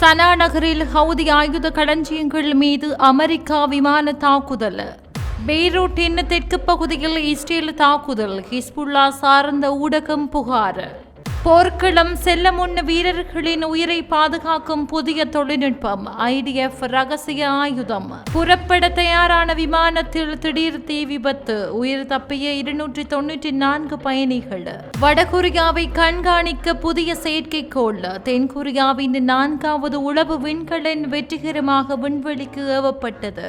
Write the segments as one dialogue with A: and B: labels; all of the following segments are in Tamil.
A: சனா நகரில் ஹவுதி ஆயுத களஞ்சியங்கள் மீது அமெரிக்கா விமான தாக்குதல். பெய்ரூட்டின் தெற்கு பகுதியில் இஸ்ரேல் தாக்குதல். ஹிஸ்புல்லா சார்ந்த ஊடகம் புகார். போர்க்களம் செல்ல முன் வீரர்களின் உயிரை பாதுகாக்கும் புதிய தொழில்நுட்பம் ஐடிஎஃப் ரகசிய ஆயுதம். புறப்பட தயாரான விமானத்தில் திடீர் தீ விபத்து உயிர் தப்பிய இருநூற்றி தொன்னூற்றி நான்கு பயணிகள். வடகொரியாவை கண்காணிக்க புதிய செயற்கைக்கோள் தென்கொரியாவின் நான்காவது உளவு விண்கலன் வெற்றிகரமாக விண்வெளிக்கு ஏவப்பட்டது.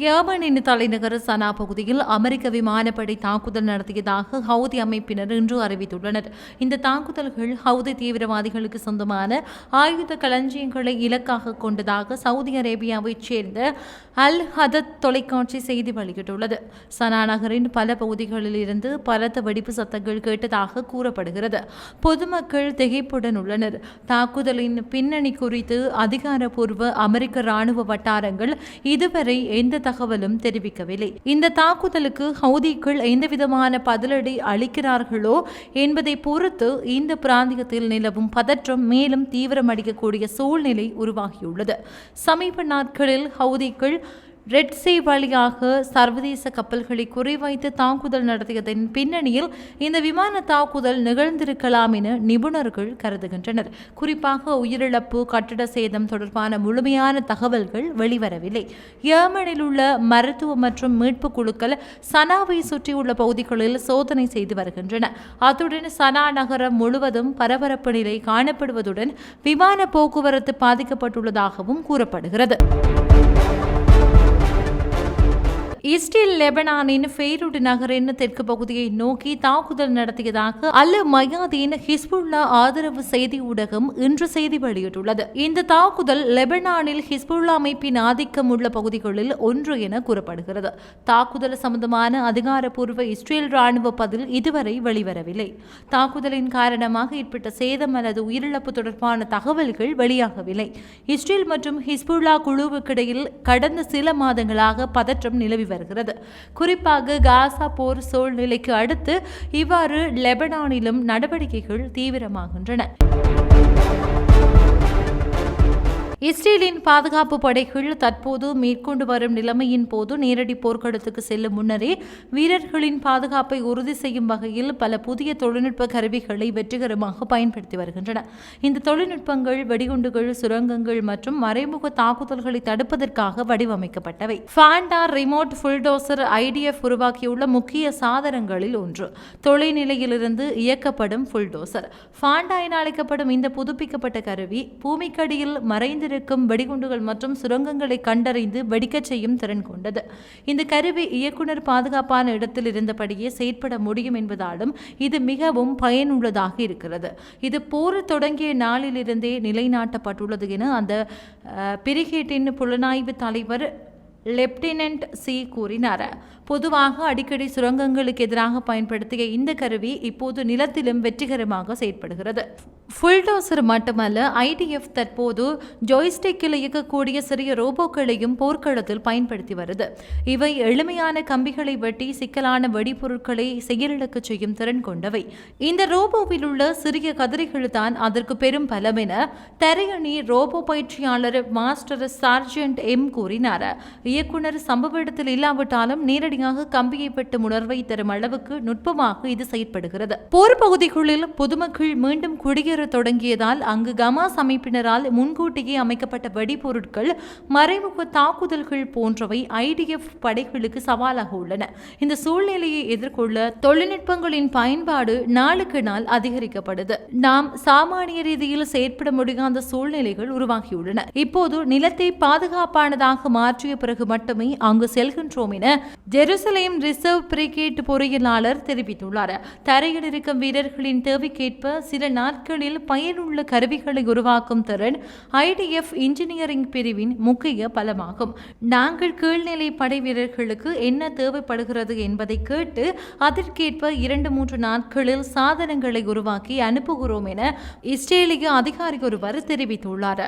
A: யேமனின் தலைநகர் சனா பகுதியில் அமெரிக்க விமானப்படை தாக்குதல் நடத்தியதாக ஹவுதி அமைப்பினர் இன்று அறிவித்துள்ளனர். இந்த தாக்குதல்கள் ஹவுதி தீவிரவாதிகளுக்கு சொந்தமான ஆயுத களஞ்சியங்களை இலக்காக கொண்டதாக சவுதி அரேபியாவைச் சேர்ந்த அல் ஹதத் தொலைக்காட்சி செய்தி வெளியிட்டுள்ளது. சனா நகரின் பல பகுதிகளில் இருந்து பலத்த வெடிப்பு சத்தங்கள் கேட்டதாக கூறப்படுகிறது. பொதுமக்கள் திகைப்புடன் உள்ளனர். தாக்குதலின் பின்னணி குறித்து அதிகாரப்பூர்வ அமெரிக்க ராணுவ வட்டாரங்கள் இதுவரை எந்த தகவலும் தெரிவிக்கவில்லை. இந்த தாக்குதலுக்கு ஹவுதிகள் எந்தவிதமான பதிலடி அளிக்கிறார்களோ என்பதை பொறுத்து இந்த பிராந்தியத்தில் நிலவும் பதற்றம் மேலும் தீவிரமடிக்கக்கூடிய சூழ்நிலை உருவாகியுள்ளது. சமீப நாட்களில் ஹவுதிகள் ரெட் சீ வழியாக சர்வதேச கப்பல்களை குறிவைத்து தாக்குதல் நடத்தியதன் பின்னணியில் இந்த விமான தாக்குதல் நிகழ்ந்திருக்கலாம் என நிபுணர்கள் கருதுகின்றனர். குறிப்பாக உயிரிழப்பு கட்டட சேதம் தொடர்பான முழுமையான தகவல்கள் வெளிவரவில்லை. ஏமனில் உள்ள மருத்துவ மற்றும் மீட்பு குழுக்கள் சனாவை சுற்றியுள்ள பகுதிகளில் சோதனை செய்து வருகின்றன. அத்துடன் சனா நகரம் முழுவதும் பரபரப்பு நிலை காணப்படுவதுடன் விமான போக்குவரத்து பாதிக்கப்பட்டுள்ளதாகவும் கூறப்படுகிறது. இஸ்ரேல் லெபனானின் பெய்ரூட் நகரின் தெற்கு பகுதியை நோக்கி தாக்குதல் நடத்தியதாக அல் மயாதீன் ஹிஸ்புல்லா ஆதரவு செய்தி ஊடகம் இன்று செய்தி வெளியிட்டுள்ளது. இந்த தாக்குதல் லெபனானில் ஹிஸ்புல்லா அமைப்பின் ஆதிக்கம் உள்ள பகுதிகளில் ஒன்று என கூறப்படுகிறது. தாக்குதல் சம்பந்தமான அதிகாரப்பூர்வ இஸ்ரேல் ராணுவ பதில் இதுவரை வெளிவரவில்லை. தாக்குதலின் காரணமாக ஏற்பட்ட சேதம் அல்லது உயிரிழப்பு தொடர்பான தகவல்கள் வெளியாகவில்லை. இஸ்ரேல் மற்றும் ஹிஸ்புல்லா குழுவுக்கிடையில் கடந்த சில மாதங்களாக பதற்றம் நிலவி வருகிறது. குறிப்பாக காசா போர் சூழ்நிலைக்கு அடுத்து இவ்வாறு லெபனானிலும் நடவடிக்கைகள் தீவிரமாகின்றன. இஸ்ரேலின் பாதுகாப்பு படைகள் தற்போது மேற்கொண்டு வரும் நிலைமையின் போது நேரடி போர்க்களத்துக்கு செல்லும் முன்னரே வீரர்களின் பாதுகாப்பை உறுதி செய்யும் வகையில் பல புதிய தொழில்நுட்ப கருவிகளை வெற்றிகரமாக பயன்படுத்தி வருகின்றன. இந்த தொழில்நுட்பங்கள் வெடிகுண்டுகள் சுரங்கங்கள் மற்றும் மறைமுக தாக்குதல்களை தடுப்பதற்காக வடிவமைக்கப்பட்டவை. ஃபாண்டா ரிமோட் புல்டோசர் ஐடிஎஃப் உருவாக்கியுள்ள முக்கிய சாதனங்களில் ஒன்று. தொலைநிலையிலிருந்து இயக்கப்படும் புல்டோசர் ஃபாண்டா என அழைக்கப்படும் இந்த புதுப்பிக்கப்பட்ட கருவி பூமிக்கடியில் மறைந்து இருக்கும் வெடிகுண்டுகள் மற்றும் சுரங்கங்களை கண்டறிந்து வெடிக்கச் செய்யும் திறன் கொண்டது. இந்த கருவி இயக்குனர் பாதுகாப்பான இடத்தில் இருந்தபடியே செயற்பட முடியும் என்பதாலும் இது மிகவும் பயனுள்ளதாக இருக்கிறது. இது போர் தொடங்கிய நாளிலிருந்தே நிலைநாட்டப்பட்டுள்ளது என அந்த பிரிகேட்டின் புலனாய்வு தலைவர் லெப்டினன்ட் சி கூறினார். பொதுவாக அடிக்கடி சுரங்கங்களுக்கு எதிராக பயன்படுத்திய இந்த கருவி இப்போது நிலத்திலும் வெற்றிகரமாக செயற்படுகிறது. ஃபுல்டோசர் மட்டுமல்ல ஐடிஎஃப் தற்போது ஜோய்ஸ்டிக்கில் இயக்கக்கூடிய சிறிய ரோபோக்களையும் போர்க்களத்தில் பயன்படுத்தி வருது. இவை எளிமையான கம்பிகளை வெட்டி சிக்கலான வெடிபொருட்களை செயலிழக்க செய்யும் திறன் கொண்டவை. இந்த ரோபோவில் உள்ள சிறிய கதிரைகள் தான் அதற்கு பெரும் பலம் என தரையணி ரோபோ பயிற்சியாளர் மாஸ்டர் சார்ஜென்ட் எம் கூறினார். இயக்குனர் சம்பவ இடத்தில் இல்லாவிட்டாலும் நேரடியாக கம்பியை வெட்டும் உணர்வை தரும் அளவுக்கு நுட்பமாக இது செயற்படுகிறது. போர் பகுதிகளில் பொதுமக்கள் மீண்டும் குடியேற தொடங்கியதால் அங்கு கமாஸ் அமைப்பினரால் முன்கூட்டியே அமைக்கப்பட்ட வெடிபொருட்கள் மறைமுக தாக்குதல்கள் போன்றவை ஐடிஎஃப் படைகளுக்கு சவாலாக உள்ளன. இந்த சூழ்நிலையை எதிர்கொள்ள தொழில்நுட்பங்களின் பயன்பாடு நாளுக்கு நாள் அதிகரிக்கப்படுது. நாம் சாமானிய ரீதியில் செயற்பட முடியாத சூழ்நிலைகள் உருவாகியுள்ளன. இப்போது நிலத்தை பாதுகாப்பானதாக மாற்றிய பிறகு மட்டுமே அங்கு செல்கின்றோம் என ஜெருசலேம் ரிசர்வ் பிரிகேட் பொறியியலாளர் தெரிவித்துள்ளார். தரையில் இருக்கும் வீரர்களின் தேவைக்கேற்ப சில நாட்களில் துறையில் பயனுள்ள கருவிகளை உருவாக்கும் திறன் ஐடிஎஃப் இன்ஜினியரிங் பிரிவின் முக்கிய பலமாகும். நாங்கள் கீழ்நிலை படை வீரர்களுக்கு என்ன தேவைப்படுகிறது என்பதை கேட்டு அதற்கேற்ப இரண்டு மூன்று நாட்களில் சாதனங்களை உருவாக்கி அனுப்புகிறோம் என இஸ்ரேலிய அதிகாரி ஒருவர் தெரிவித்துள்ளார்.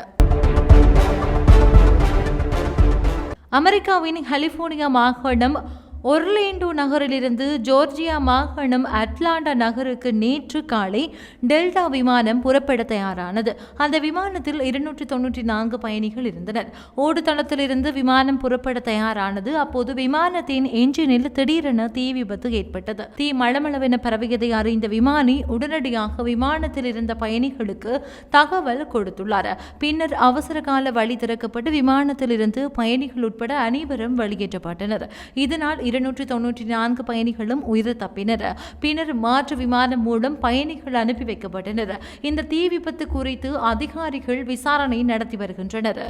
A: அமெரிக்காவின் கலிபோர்னியா மாகாணம் ஒர்லேண்டோ நகரிலிருந்து ஜோர்ஜியா மாகாணம் அட்லாண்டா நகருக்கு நேற்று காலை டெல்டா விமானம் புறப்பட தயாரானது. அந்த விமானத்தில் இருநூற்றி தொன்னூற்றி நான்கு பயணிகள் இருந்தனர். ஓடுதளத்திலிருந்து விமானம் புறப்பட தயாரானது. அப்போது விமானத்தின் என்ஜினில் திடீரென தீ விபத்து ஏற்பட்டது. தீ மளமளவென பரவியதை அறிந்த விமானி உடனடியாக விமானத்தில் இருந்த பயணிகளுக்கு தகவல் கொடுத்துள்ளார். பின்னர் அவசர கால வழி திறக்கப்பட்டு விமானத்தில் இருந்து பயணிகள் உட்பட அனைவரும் வெளியேற்றப்பட்டனர். இதனால் இருநூற்றி தொன்னூற்றி நான்கு பயணிகளும் உயிர் தப்பினர். பின்னர் மாற்று விமானம் மூலம் பயணிகள் அனுப்பி வைக்கப்பட்டனர். இந்த தீ விபத்து குறித்து அதிகாரிகள் விசாரணை நடத்தி வருகின்றனர்.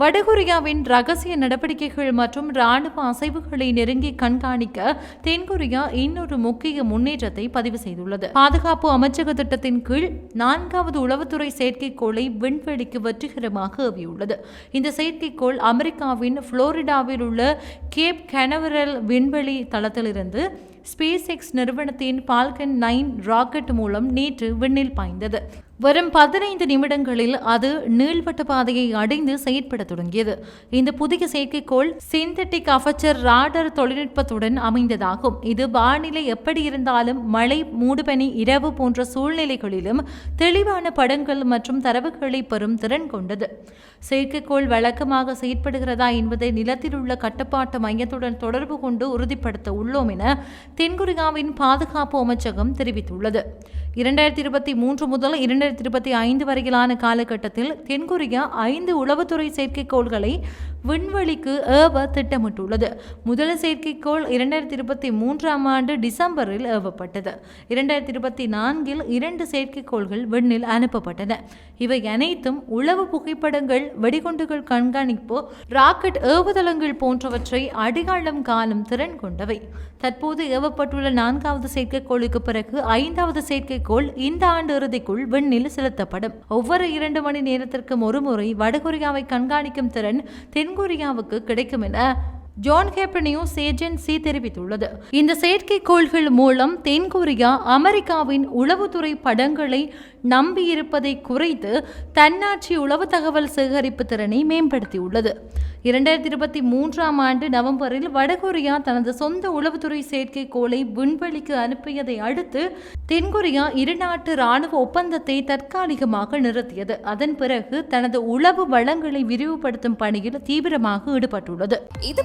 A: வடகொரியாவின் ரகசிய நடவடிக்கைகள் மற்றும் ராணுவ அசைவுகளை நெருங்கி கண்காணிக்க தென்கொரியா இன்னொரு முக்கிய முன்னேற்றத்தை பதிவு செய்துள்ளது. பாதுகாப்பு அமைச்சக திட்டத்தின் கீழ் நான்காவது உளவுத்துறை செயற்கைக்கோளை விண்வெளிக்கு வெற்றிகரமாக ஏவியுள்ளது. இந்த செயற்கைக்கோள் அமெரிக்காவின் புளோரிடாவில் உள்ள கேப் கனவரல் விண்வெளி தளத்திலிருந்து ஸ்பேஸ் எக்ஸ் நிறுவனத்தின் பால்கன் நைன் ராக்கெட் மூலம் நேற்று விண்ணில் பாய்ந்தது. வரும் பதினைந்து நிமிடங்களில் அது நீள்வட்ட பாதையை அடைந்து செயற்பட தொடங்கியது. இந்த புதிய செயற்கைக்கோள் சிந்தட்டிக் அஃபச்சர் ராடர் தொழில்நுட்பத்துடன் அமைந்ததாகும். இது வானிலை எப்படி இருந்தாலும் மழை மூடுபனி இரவு போன்ற சூழ்நிலைகளிலும் தெளிவான படங்கள் மற்றும் தரவுகளை பெறும் திறன் கொண்டது. செயற்கைக்கோள் வழக்கமாக செயற்படுகிறதா என்பதை நிலத்தில் உள்ள கட்டுப்பாட்டு மையத்துடன் தொடர்பு கொண்டு உறுதிப்படுத்த உள்ளோம் என தென்கொரியாவின் பாதுகாப்பு அமைச்சகம் தெரிவித்துள்ளது. இரண்டாயிரத்தி இருபத்தி மூன்று முதல் இரண்டு இரண்டாயிரத்தி இருபத்தி ஐந்து வரையிலான காலகட்டத்தில் தென்கொரியா ஐந்து உளவுத்துறை செயற்கைக்கோள்களை விண்வெளிக்கு ஏவ திட்டமிட்டுள்ளது. முதல் செயற்கைக்கோள் இரண்டாயிரத்தி இருபத்தி மூன்றாம் ஆண்டு டிசம்பரில் ஏவப்பட்டது. இரண்டாயிரத்தி இருபத்தி நான்கில் இரண்டு செயற்கைக்கோள்கள் விண்ணில் அனுப்பப்பட்டன. இவை அனைத்தும் உளவு புகைப்படங்கள் வெடிகுண்டுகள் கண்காணிப்பு ராக்கெட் ஏவுதளங்கள் போன்றவற்றை அடிகாலம் காணும் திறன் கொண்டவை. தற்போது ஏவப்பட்டுள்ள நான்காவது செயற்கைக்கோளுக்கு பிறகு ஐந்தாவது செயற்கைக்கோள் இந்த ஆண்டு இறுதிக்குள் விண்ணில் செலுத்தப்படும். ஒவ்வொரு இரண்டு மணி நேரத்திற்கும் ஒருமுறை வடகொரியாவை கண்காணிக்கும் திறன் தென் தென்கொரியாவுக்கு கிடைக்கும் என ஜான் ஹேப் நியூஸ் ஏஜென்சி தெரிவித்துள்ளது. இந்த செயற்கைக்கோள்கள் மூலம் தென்கொரியா அமெரிக்காவின் உளவுத்துறை படங்களை நம்பியிருப்பதை குறைத்து தன்னாட்சி உளவு தகவல் சேகரிப்பு திறனை மேம்படுத்தியுள்ளது. இரண்டாயிரத்தி இருபத்தி மூன்றாம் ஆண்டு நவம்பரில் வடகொரியா தனது சொந்த உளவுத்துறை செயற்கைக்கோளை விண்வெளிக்கு அனுப்பியதை அடுத்து தென்கொரியா இருநாட்டு ராணுவ ஒப்பந்தத்தை தற்காலிகமாக நிறுத்தியது. அதன் பிறகு தனது உளவு வளங்களை விரிவுபடுத்தும் பணியில் தீவிரமாக ஈடுபட்டுள்ளது.
B: இது